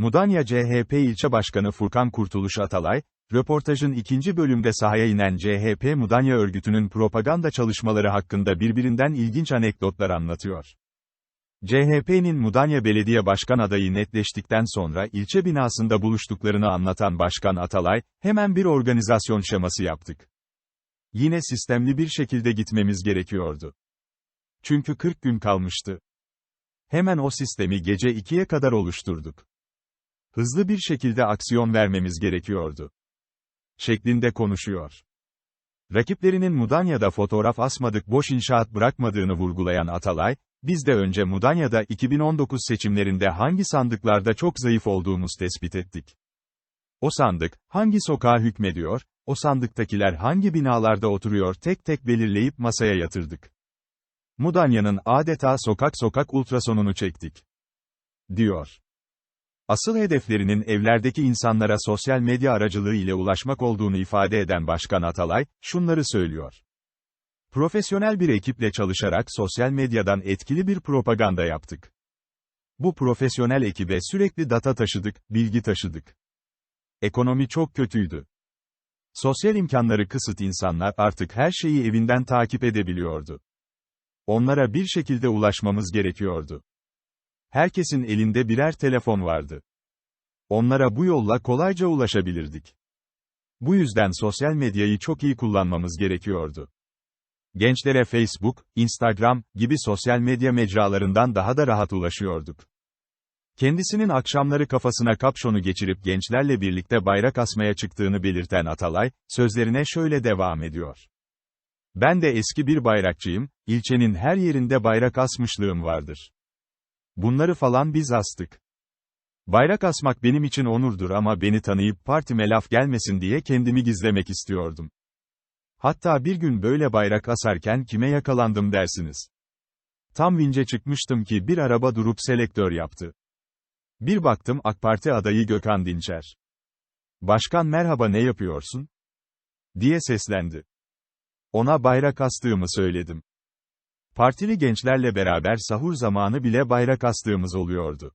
Mudanya CHP ilçe başkanı Furkan Kurtuluş Atalay, röportajın ikinci bölümde sahaya inen CHP Mudanya örgütünün propaganda çalışmaları hakkında birbirinden ilginç anekdotlar anlatıyor. CHP'nin Mudanya Belediye Başkan adayı netleştikten sonra ilçe binasında buluştuklarını anlatan Başkan Atalay, hemen bir organizasyon şeması yaptık. Yine sistemli bir şekilde gitmemiz gerekiyordu. Çünkü 40 gün kalmıştı. Hemen o sistemi gece 2'ye kadar oluşturduk. Hızlı bir şekilde aksiyon vermemiz gerekiyordu. Şeklinde konuşuyor. Rakiplerinin Mudanya'da fotoğraf asmadık boş inşaat bırakmadığını vurgulayan Atalay, biz de önce Mudanya'da 2019 seçimlerinde hangi sandıklarda çok zayıf olduğumuz tespit ettik. O sandık, hangi sokağa hükmediyor, o sandıktakiler hangi binalarda oturuyor tek tek belirleyip masaya yatırdık. Mudanya'nın adeta sokak sokak ultrasonunu çektik. Diyor. Asıl hedeflerinin evlerdeki insanlara sosyal medya aracılığı ile ulaşmak olduğunu ifade eden Başkan Atalay, şunları söylüyor. Profesyonel bir ekiple çalışarak sosyal medyadan etkili bir propaganda yaptık. Bu profesyonel ekibe sürekli data taşıdık, bilgi taşıdık. Ekonomi çok kötüydü. Sosyal imkanları kısıt insanlar artık her şeyi evinden takip edebiliyordu. Onlara bir şekilde ulaşmamız gerekiyordu. Herkesin elinde birer telefon vardı. Onlara bu yolla kolayca ulaşabilirdik. Bu yüzden sosyal medyayı çok iyi kullanmamız gerekiyordu. Gençlere Facebook, Instagram gibi sosyal medya mecralarından daha da rahat ulaşıyorduk. Kendisinin akşamları kafasına kapşonu geçirip gençlerle birlikte bayrak asmaya çıktığını belirten Atalay, sözlerine şöyle devam ediyor. Ben de eski bir bayrakçıyım, ilçenin her yerinde bayrak asmışlığım vardır. Bunları falan biz astık. Bayrak asmak benim için onurdur ama beni tanıyıp partime laf gelmesin diye kendimi gizlemek istiyordum. Hatta bir gün böyle bayrak asarken kime yakalandım dersiniz. Tam vince çıkmıştım ki bir araba durup selektör yaptı. Bir baktım AK Parti adayı Gökhan Dinçer. Başkan merhaba ne yapıyorsun? diye seslendi. Ona bayrak astığımı söyledim. Partili gençlerle beraber sahur zamanı bile bayrak astığımız oluyordu.